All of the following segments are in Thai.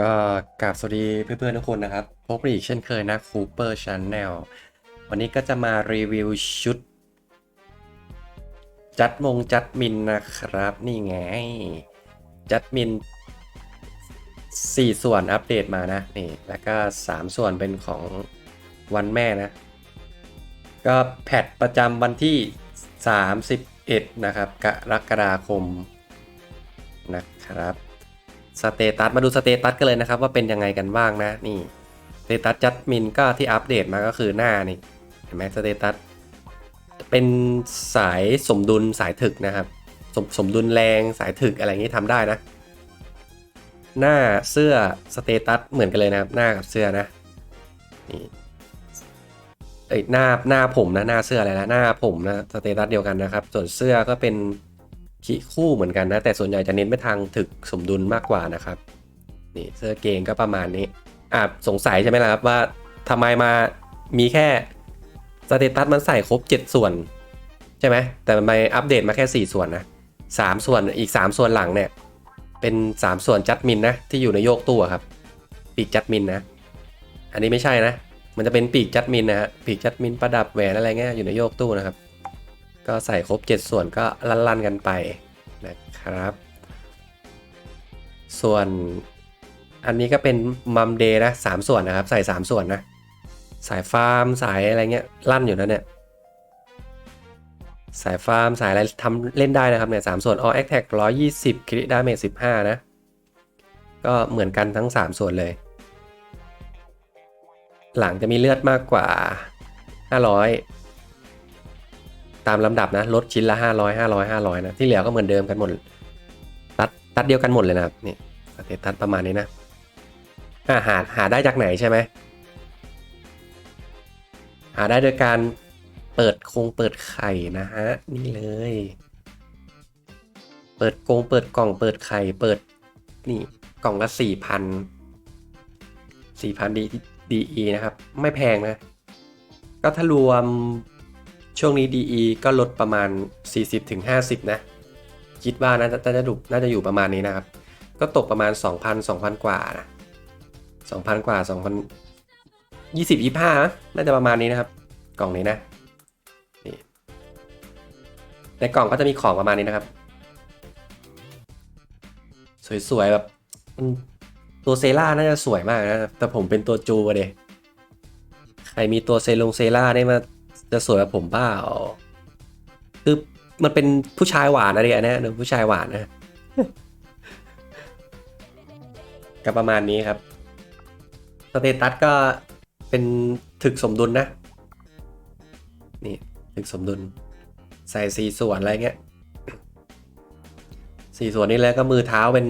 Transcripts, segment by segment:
ก็กราบสวัสดีเพื่อนๆทุกคนนะครับ พบกันอีกเช่นเคยนะ Cooper Channel วันนี้ก็จะมารีวิวชุด จัดมงจัดมินนะครับ นี่ไง จัดมิน 4 ส่วนอัปเดตมานะ นี่ แล้วก็ 3 ส่วนเป็นของวันแม่นะ ก็แพทประจำวันที่ 31 นะครับ กรกฎาคมนะครับ สเตตัสมาดูสเตตัสกันเลยนะครับ ว่าเป็นยังไงกันบ้างนะนี่สเตตัสจัดมินก็ที่อัปเดตมาก็คือหน้านี่เห็นไหมสเตตัสเป็นสายสมดุลสายถึกนะครับ สมสมดุลแรงสายถึกอะไรอย่างนี้ทำได้นะ หน้าเสื้อสเตตัสเหมือนกันเลยนะครับ หน้ากับเสื้อนะนี่เอ้ยหน้าหน้าผมนะหน้าเสื้ออะไรนะหน้าผมนะสเตตัสเดียวกันนะครับ ส่วนเสื้อก็เป็น ขีคู่เหมือนกันนะ แต่ส่วนใหญ่จะเน้นไปทางถึกสมดุลมากกว่านะครับ นี่เสื้อเกงก็ประมาณนี้อ่าสงสัยใช่ไหมล่ะครับว่าทำไมมามีแค่สเตตัสมันใส่ครบ 7 ส่วน ใช่ไหมแต่มันมอัปเดตมาแค่ 4 ส่วนนะ3ส่วนอีก 3 ส่วนหลังเนี่ยเป็น 3 ส่วนจัดมินนะที่อยู่ในโยกตู้ครับ ปีกจัดมินนะ อันนี้ไม่ใช่นะ มันจะเป็นปีกจัดมินนะฮะปีกจัดมินประดับแหวนอะไรเงี้ยอยู่ในโยกตู้นะครับ ก็ใส่ครบ 7 ส่วนก็ลั่นๆกันไปนะครับ ส่วนอันนี้ก็เป็นมัมเดย์นะสามส่วนนะครับ ใส่ 3 ส่วนนะ สายฟาร์มสายอะไรเงี้ยลั่นอยู่นะเนี่ย สายฟาร์มสายอะไรทำเล่นได้นะครับเนี่ยสามส่วน all attack 120คริดาเมจ15 นะ ก็เหมือนกันทั้ง 3 ส่วนเลย หลังจะมีเลือดมากกว่า 500 ตามลำดับนะลดชิ้นละ 500 500 500นะที่เหลือก็เหมือนเดิมกันหมด ตัดตัดเดียวกันหมดเลยนะครับนี่สเตตัสประมาณนี้นะอาหาหาได้จากไหนใช่ไหมหาได้โดยการเปิดโครงเปิดไข่นะฮะนี่เลย เปิดโกรงเปิดกล่องเปิดไข่เปิดนี่กล่องละสี่พันสี่พันดีดีนะครับ ไม่แพงนะ ก็ถ้ารวม ช่วงนี้ DE ก็ลดประมาณ 40-50 นะ คิดว่าน่าจะน่าจะดูน่าจะอยู่ประมาณนี้นะครับ ก็ตกประมาณ 2,000 2,000 กว่านะ2,000 กว่า 2,000 20 25นะน่าจะประมาณนี้นะครับ กล่องนี้นะนี่ในกล่องก็จะมีของประมาณนี้นะครับ สวยๆแบบตัวเซล่าน่าจะสวยมากนะแต่ผมเป็นตัวจูอะเดใครมีตัวเซลงเซล่าได้มา จะสวยแบบผมเปล่าคือมันเป็นผู้ชายหวานอะไรอันเนี้ยเนอะผู้ชายหวานนะก็ประมาณนี้ครับสเตตัสก็เป็นถึกสมดุลนะ นี่ถึกสมดุล ใส่สีส่วนอะไรเงี้ยสี่ส่วนนี้แล้วก็มือเท้าเป็น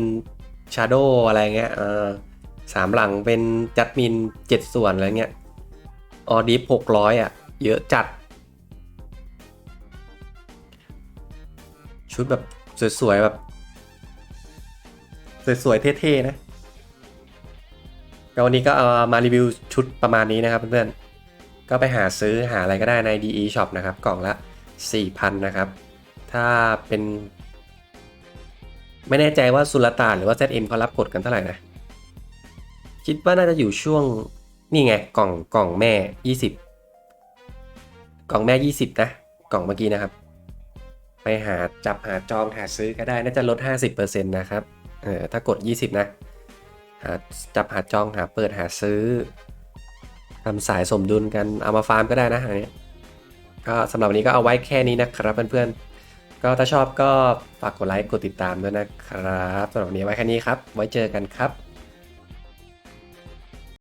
ชาโดอะไรเงี้ยเออสามหลังเป็นจัดมินเจ็ดส่วนอะไรเงี้ย ออดิฟหกร้อยอะ เยอะจัด ชุดแบบสวยๆแบบ สวยๆเท่ๆนะวันนี้ก็เอามารีวิวชุดประมาณนี้นะครับเพื่อนๆ ก็ไปหาซื้อหาอะไรก็ได้ใน DE Shop นะครับ กล่องละ 4,000 นะครับ ถ้าเป็น ไม่แน่ใจว่าสุลต่านหรือว่า ZM เขารับกดกันเท่าไหร่นะ คิดว่าน่าจะอยู่ช่วงนี่ไงกล่องกล่องแม่ 20 กล่องแม่ 20 นะ กล่องเมื่อกี้นะครับ ไปหาจับหาจองหาซื้อก็ได้น่าจะลด 50%นะครับเออถ้ากด 20 นะหาจับหาจองหาเปิดหาซื้อทำสายสมดุลกันเอามาฟาร์มก็ได้นะอันนี้ก็สำหรับวันนี้ก็เอาไว้แค่นี้นะครับเพื่อนๆ ก็ถ้าชอบก็ฝากกดไลค์กดติดตามด้วยนะครับสำหรับวันนี้ไว้แค่นี้ครับ ไว้เจอกันครับ